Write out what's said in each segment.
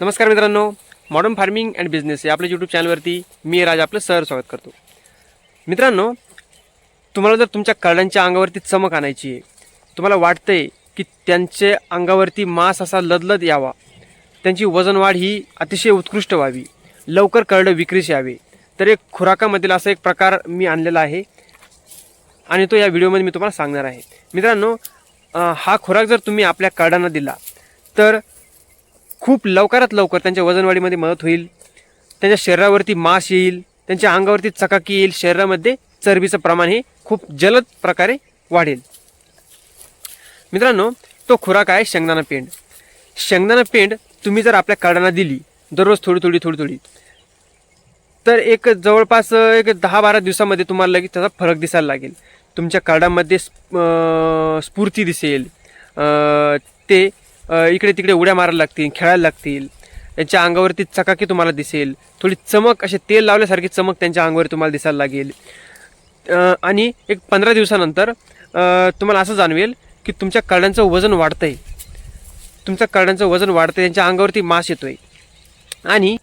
नमस्कार मित्रांनो modern farming and business या आपल्या यूट्यूब चॅनलवरती मी राज आपलं सर स्वागत करतो. मित्रांनो तुम्हाला जर तुमच्या करड्यांच्या अंगावरती चमक आणायची आहे तुम्हाला वाटतंय की त्यांच्या अंगावरती मांस असा लदलद यावा त्यांची वजनवाढ ही अतिशय उत्कृष्ट व्हावी लवकर करडं विक्रीस यावे तर एक खुराकामधील असा एक प्रकार मी आणलेला आहे आणि तो या व्हिडिओमध्ये मी तुम्हाला सांगणार आहे. मित्रांनो हा खुराक जर तुम्ही आपल्या कार्डांना दिला तर खूप लवकरात लवकर त्यांच्या वजनवाढीमध्ये मदत होईल. त्यांच्या शरीरावरती मास येईल. त्यांच्या अंगावरती चकाकी येईल. शरीरामध्ये चरबीचं प्रमाण हे खूप जलद प्रकारे वाढेल. मित्रांनो तो खुराक आहे शेंगदाणा पेंड. शेंगदाणा पेंड तुम्ही जर आपल्या कार्डांना दिली दररोज थोडी थोडी थोडी थोडी तर एक जवळपास एक दहा बारा दिवसामध्ये तुम्हाला लगेच त्याचा फरक दिसायला लागेल. तुमच्या कार्डामध्ये स्फूर्ती दिसेल. ते इकडे तिकडे उड्या मारायला लागतील खेळायला लागतील. त्यांच्या अंगावरती चकाकी तुम्हाला दिसेल. थोडी चमक असे तेल लावल्यासारखी चमक त्यांच्या अंगावर तुम्हाला दिसायला लागेल. आणि एक पंधरा दिवसानंतर तुम्हाला असं जाणवेल की तुमच्या करड्यांचं वजन वाढतं आहे तुमच्या करड्यांचं वजन वाढतं त्यांच्या अंगावरती मास येतो आहे आणि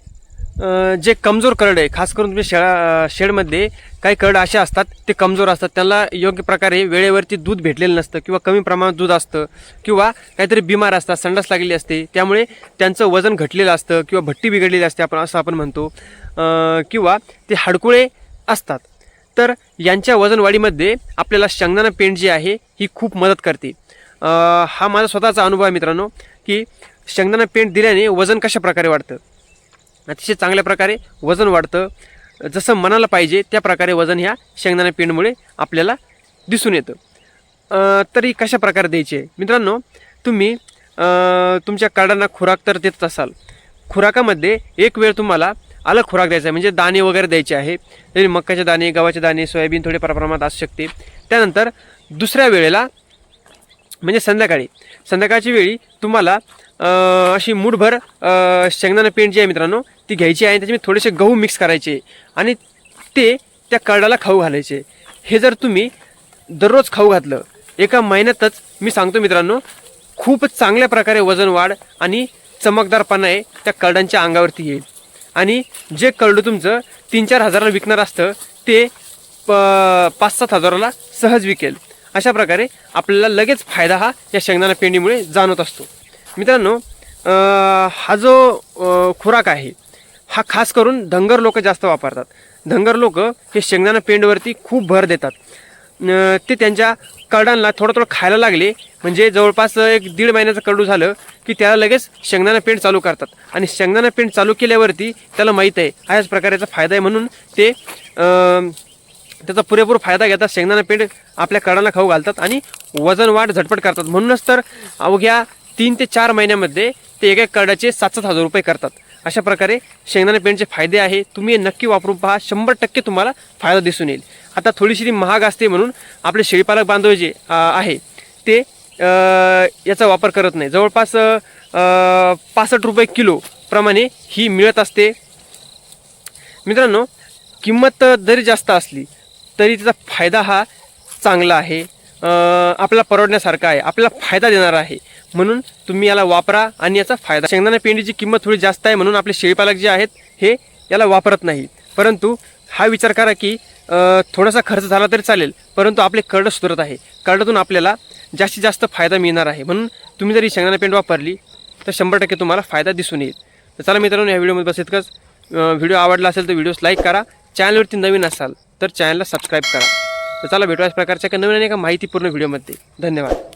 जे कमजोर करड आहे खास करून तुम्ही शेळा शेडमध्ये काही करड असे असतात ते कमजोर असतात. त्यांना योग्य प्रकारे वेळेवरती दूध भेटलेलं नसतं किंवा कमी प्रमाणात दूध असतं किंवा काहीतरी बिमार असतात संडास लागलेली असते. त्यामुळे त्यांचं वजन घटलेलं असतं किंवा भट्टी बिघडलेली असते आपण असं आपण म्हणतो. किंवा ते हाडकुळे असतात. तर यांच्या वजनवाढीमध्ये आपल्याला शेंगदाणा पेंट जी आहे ही खूप मदत करते. हा माझा स्वतःचा अनुभव आहे मित्रांनो की शेंगदाणा पेंट दिल्याने वजन कशा प्रकारे वाढतं? अतिशय चांगल्या प्रकारे वजन वाढतं. जसं मनाला पाहिजे त्या प्रकारे वजन ह्या शेंगदाणा पेंडमुळे आपल्याला दिसून येतं. तरी कशा प्रकारे द्यायचे? मित्रांनो तुम्ही तुमच्या कार्डांना खुराक तर देत असाल. खुराकामध्ये एक वेळ तुम्हाला अलग खुराक द्यायचा आहे. म्हणजे दाणे वगैरे द्यायचे आहे. तरी मक्याचे दाणे गव्हाचे दाणे सोयाबीन थोडे प्रमाणात असू शकते. त्यानंतर दुसऱ्या वेळेला म्हणजे संध्याकाळी. संध्याकाळची वेळी तुम्हाला अशी मूठभर शेंगदाणा पेंट जी आहे मित्रांनो ती घ्यायची आहे आणि त्याच्यामध्ये थोडेसे गहू मिक्स करायचे आणि ते त्या करडाला खाऊ घालायचे. हे जर तुम्ही दररोज खाऊ घातलं एका महिन्यातच मी सांगतो मित्रांनो खूप चांगल्या प्रकारे वजन वाढ आणि चमकदारपणा आहे त्या करडांच्या अंगावरती येईल. आणि जे करडं तुमचं तीन चार हजाराला विकणार असतं ते प पाच सात हजाराला सहज विकेल. अशा प्रकारे आपल्याला लगेच फायदा हा या शेंगदाणा पेंडीमुळे जाणवत असतो. मित्रांनो हा जो खुराक आहे हा खास करून धंगर लोक जास्त वापरतात. धंगर लोक हे शेंगदाणा पेंडवरती खूप भर देतात. ते त्यांच्या करडांना थोडं थोडं खायला लागले म्हणजे जवळपास एक दीड महिन्याचं कडू झालं की त्याला लगेच शेंगदाणा पेंड चालू करतात. आणि शेंगदाणा पेंड चालू केल्यावरती त्याला माहीत आहे अशाच प्रकारेचा फायदा आहे म्हणून ते त्याचा पुरेपूर फायदा घेतात. शेंगदाणा पीठ आपल्या कडांना खाऊ घालतात आणि वजन वाढ झटपट करतात. म्हणूनच तर अवघ्या तीन ते चार महिन्यामध्ये ते एक एक सात सात हजार रुपये करतात. अशा प्रकारे शेंगदाणा पेंटचे फायदे आहे. तुम्ही हे नक्की वापरून पहा. शंभर टक्के तुम्हाला फायदा दिसून येईल. आता थोडीशी ती महाग असते म्हणून आपले शेळीपालक बांधव जे आहे ते याचा वापर करत नाही. जवळपास पासष्ट रुपये किलो प्रमाणे ही मिळत असते. मित्रांनो किंमत जरी जास्त असली तरी त्याचा फायदा हा चांगला आहे. आपला परवडण्यासारखा आहे. आपल्याला फायदा देणारा आहे. म्हणून तुम्ही याला वापरा आणि याचा फायदा शेंगदाणा पेंडीची किंमत थोडी जास्त आहे म्हणून आपले शेळीपालक जे आहेत हे याला वापरत नाही परंतु हा विचार करा की थोडासा खर्च झाला तरी चालेल परंतु आपले करडं सुधारत आहे. करडातून आपल्याला जास्तीत जास्त फायदा मिळणार आहे. म्हणून तुम्ही जर ही शेंगदाणा पेंड वापरली तर शंभर टक्के तुम्हाला फायदा दिसून येईल. तर चला मित्रांनो या व्हिडिओमध्ये बस इतकंच. व्हिडिओ आवडला असेल तर व्हिडिओस लाईक करा. चॅनलवरती नवीन असाल तर चॅनलला सबस्क्राईब करा. तर चला भेटू अशा प्रकारच्या एका नवीन आणि एका माहितीपूर्ण व्हिडिओमध्ये. धन्यवाद.